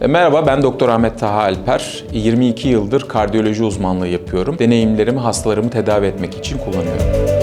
E, Merhaba ben Doktor Ahmet Taha Alper. 22 yıldır kardiyoloji uzmanlığı yapıyorum. Deneyimlerimi hastalarımı tedavi etmek için kullanıyorum.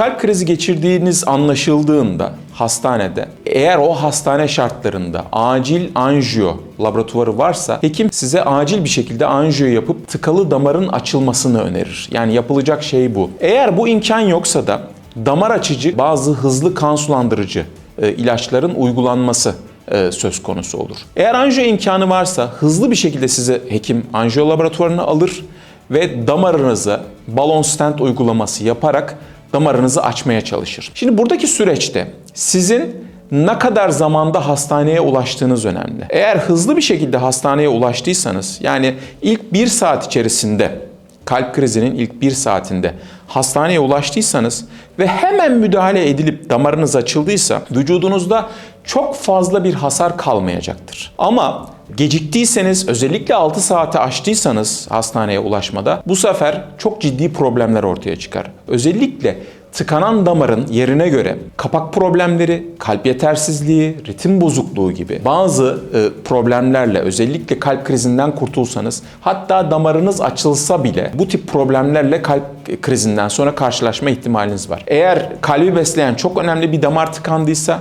Kalp krizi geçirdiğiniz anlaşıldığında hastanede eğer o hastane şartlarında acil anjiyo laboratuvarı varsa hekim size acil bir şekilde anjiyo yapıp tıkalı damarın açılmasını önerir. Yani yapılacak şey bu. Eğer bu imkan yoksa da damar açıcı bazı hızlı kan sulandırıcı e, ilaçların uygulanması e, söz konusu olur. Eğer anjiyo imkanı varsa hızlı bir şekilde size hekim anjiyo laboratuvarına alır ve damarınıza balon stent uygulaması yaparak damarınızı açmaya çalışır. Şimdi buradaki süreçte sizin ne kadar zamanda hastaneye ulaştığınız önemli. Eğer hızlı bir şekilde hastaneye ulaştıysanız yani ilk bir saat içerisinde kalp krizinin ilk bir saatinde hastaneye ulaştıysanız ve hemen müdahale edilip damarınız açıldıysa vücudunuzda çok fazla bir hasar kalmayacaktır. Ama geciktiyseniz özellikle 6 saate aştıysanız hastaneye ulaşmada bu sefer çok ciddi problemler ortaya çıkar. Özellikle tıkanan damarın yerine göre kapak problemleri, kalp yetersizliği, ritim bozukluğu gibi bazı e, problemlerle özellikle kalp krizinden kurtulsanız hatta damarınız açılsa bile bu tip problemlerle kalp krizinden sonra karşılaşma ihtimaliniz var. Eğer kalbi besleyen çok önemli bir damar tıkandıysa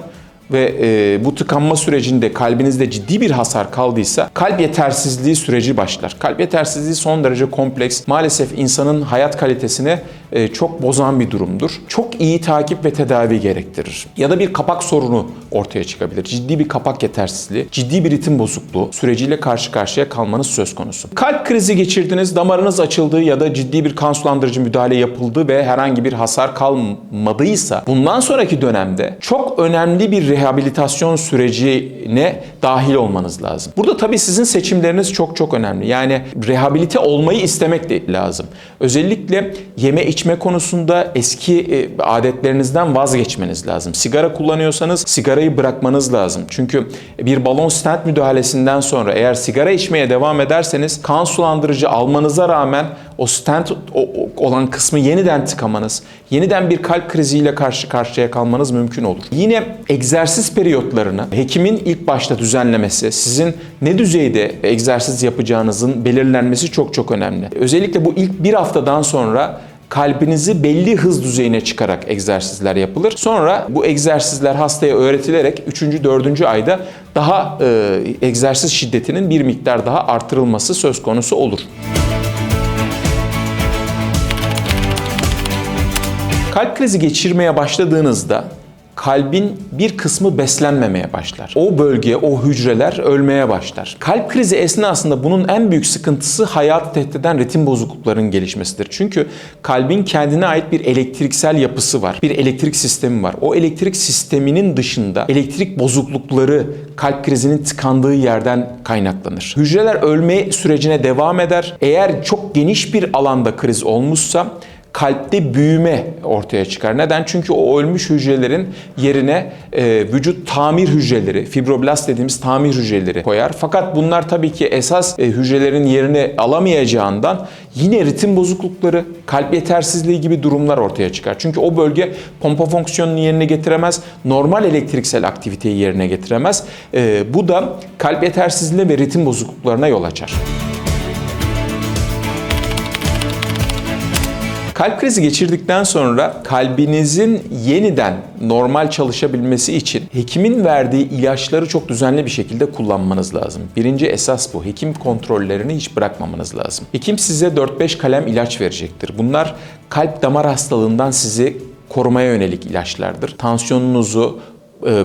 ve e, bu tıkanma sürecinde kalbinizde ciddi bir hasar kaldıysa kalp yetersizliği süreci başlar. Kalp yetersizliği son derece kompleks. Maalesef insanın hayat kalitesini e, çok bozan bir durumdur. Çok iyi takip ve tedavi gerektirir. Ya da bir kapak sorunu ortaya çıkabilir. Ciddi bir kapak yetersizliği, ciddi bir ritim bozukluğu süreciyle karşı karşıya kalmanız söz konusu. Kalp krizi geçirdiniz, damarınız açıldı ya da ciddi bir kan sulandırıcı müdahale yapıldı ve herhangi bir hasar kalmadıysa bundan sonraki dönemde çok önemli bir rehabilitasyon sürecine dahil olmanız lazım. Burada tabii sizin seçimleriniz çok çok önemli. Yani rehabilite olmayı istemek de lazım. Özellikle yeme içme konusunda eski e, adetlerinizden vazgeçmeniz lazım. Sigara kullanıyorsanız sigarayı bırakmanız lazım. Çünkü bir balon stent müdahalesinden sonra eğer sigara içmeye devam ederseniz kan sulandırıcı almanıza rağmen o stent olan kısmı yeniden tıkamanız, yeniden bir kalp kriziyle karşı karşıya kalmanız mümkün olur. Yine egzersiz periyotlarını hekimin ilk başta düzenlemesi, sizin ne düzeyde egzersiz yapacağınızın belirlenmesi çok çok önemli. Özellikle bu ilk bir haftadan sonra kalbinizi belli hız düzeyine çıkarak egzersizler yapılır. Sonra bu egzersizler hastaya öğretilerek 3. 4. ayda daha e, egzersiz şiddetinin bir miktar daha artırılması söz konusu olur. Kalp krizi geçirmeye başladığınızda kalbin bir kısmı beslenmemeye başlar. O bölge, o hücreler ölmeye başlar. Kalp krizi esnasında bunun en büyük sıkıntısı hayatı tehdit eden ritim bozukluklarının gelişmesidir. Çünkü kalbin kendine ait bir elektriksel yapısı var. Bir elektrik sistemi var. O elektrik sisteminin dışında elektrik bozuklukları kalp krizinin tıkandığı yerden kaynaklanır. Hücreler ölme sürecine devam eder. Eğer çok geniş bir alanda kriz olmuşsa kalpte büyüme ortaya çıkar. Neden? Çünkü o ölmüş hücrelerin yerine e, vücut tamir hücreleri, fibroblast dediğimiz tamir hücreleri koyar. Fakat bunlar tabii ki esas e, hücrelerin yerini alamayacağından yine ritim bozuklukları, kalp yetersizliği gibi durumlar ortaya çıkar. Çünkü o bölge pompa fonksiyonunu yerine getiremez, normal elektriksel aktiviteyi yerine getiremez. E, bu da kalp yetersizliğine ve ritim bozukluklarına yol açar. Kalp krizi geçirdikten sonra kalbinizin yeniden normal çalışabilmesi için hekimin verdiği ilaçları çok düzenli bir şekilde kullanmanız lazım. Birinci esas bu. Hekim kontrollerini hiç bırakmamanız lazım. Hekim size 4-5 kalem ilaç verecektir. Bunlar kalp damar hastalığından sizi korumaya yönelik ilaçlardır. Tansiyonunuzu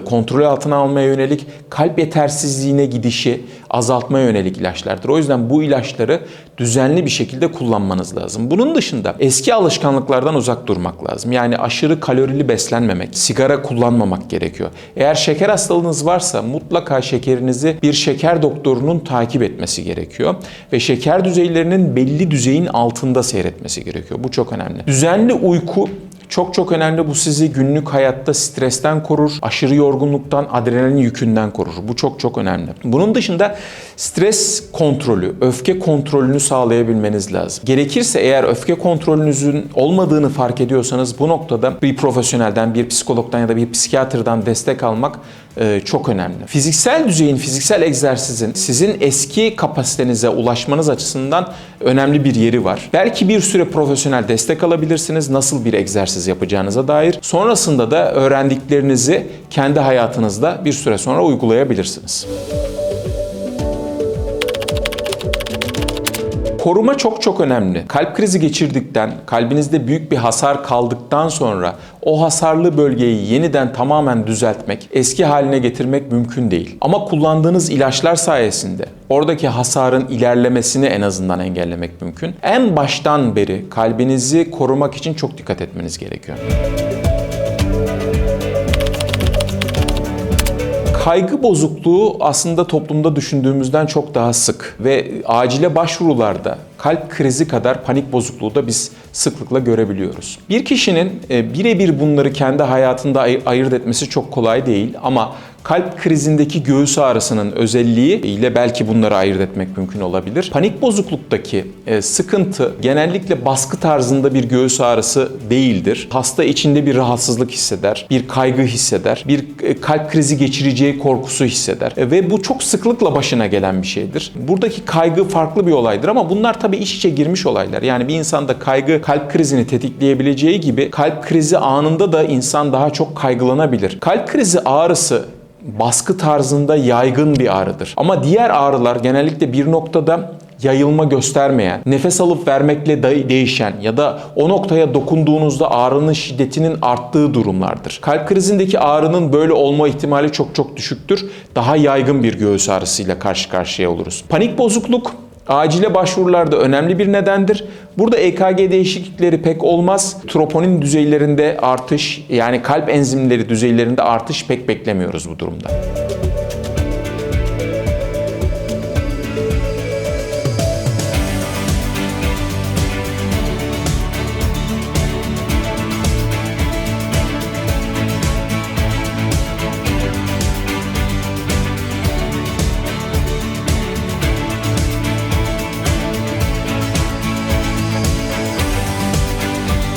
kontrol altına almaya yönelik, kalp yetersizliğine gidişi azaltmaya yönelik ilaçlardır. O yüzden bu ilaçları düzenli bir şekilde kullanmanız lazım. Bunun dışında eski alışkanlıklardan uzak durmak lazım. Yani aşırı kalorili beslenmemek, sigara kullanmamak gerekiyor. Eğer şeker hastalığınız varsa mutlaka şekerinizi bir şeker doktorunun takip etmesi gerekiyor ve şeker düzeylerinin belli düzeyin altında seyretmesi gerekiyor. Bu çok önemli. Düzenli uyku Çok çok önemli bu sizi günlük hayatta stresten korur, aşırı yorgunluktan, adrenalin yükünden korur. Bu çok çok önemli. Bunun dışında stres kontrolü, öfke kontrolünü sağlayabilmeniz lazım. Gerekirse eğer öfke kontrolünüzün olmadığını fark ediyorsanız bu noktada bir profesyonelden, bir psikologdan ya da bir psikiyatrdan destek almak çok önemli. Fiziksel düzeyin, fiziksel egzersizin sizin eski kapasitenize ulaşmanız açısından önemli bir yeri var. Belki bir süre profesyonel destek alabilirsiniz nasıl bir egzersiz yapacağınıza dair. Sonrasında da öğrendiklerinizi kendi hayatınızda bir süre sonra uygulayabilirsiniz. Koruma çok çok önemli. Kalp krizi geçirdikten, kalbinizde büyük bir hasar kaldıktan sonra o hasarlı bölgeyi yeniden tamamen düzeltmek, eski haline getirmek mümkün değil. Ama kullandığınız ilaçlar sayesinde oradaki hasarın ilerlemesini en azından engellemek mümkün. En baştan beri kalbinizi korumak için çok dikkat etmeniz gerekiyor. Kaygı bozukluğu aslında toplumda düşündüğümüzden çok daha sık ve acile başvurularda kalp krizi kadar panik bozukluğu da biz sıklıkla görebiliyoruz. Bir kişinin e, birebir bunları kendi hayatında ay- ayırt etmesi çok kolay değil ama kalp krizindeki göğüs ağrısının özelliği ile belki bunları ayırt etmek mümkün olabilir. Panik bozukluktaki e, sıkıntı genellikle baskı tarzında bir göğüs ağrısı değildir. Hasta içinde bir rahatsızlık hisseder, bir kaygı hisseder, bir e, kalp krizi geçireceği korkusu hisseder ve bu çok sıklıkla başına gelen bir şeydir. Buradaki kaygı farklı bir olaydır ama bunlar tabii iç içe girmiş olaylar. Yani bir insanda kaygı kalp krizini tetikleyebileceği gibi kalp krizi anında da insan daha çok kaygılanabilir. Kalp krizi ağrısı baskı tarzında yaygın bir ağrıdır. Ama diğer ağrılar genellikle bir noktada yayılma göstermeyen, nefes alıp vermekle de- değişen ya da o noktaya dokunduğunuzda ağrının şiddetinin arttığı durumlardır. Kalp krizindeki ağrının böyle olma ihtimali çok çok düşüktür. Daha yaygın bir göğüs ağrısıyla karşı karşıya oluruz. Panik bozukluk Acile başvurularda önemli bir nedendir. Burada EKG değişiklikleri pek olmaz. Troponin düzeylerinde artış yani kalp enzimleri düzeylerinde artış pek beklemiyoruz bu durumda.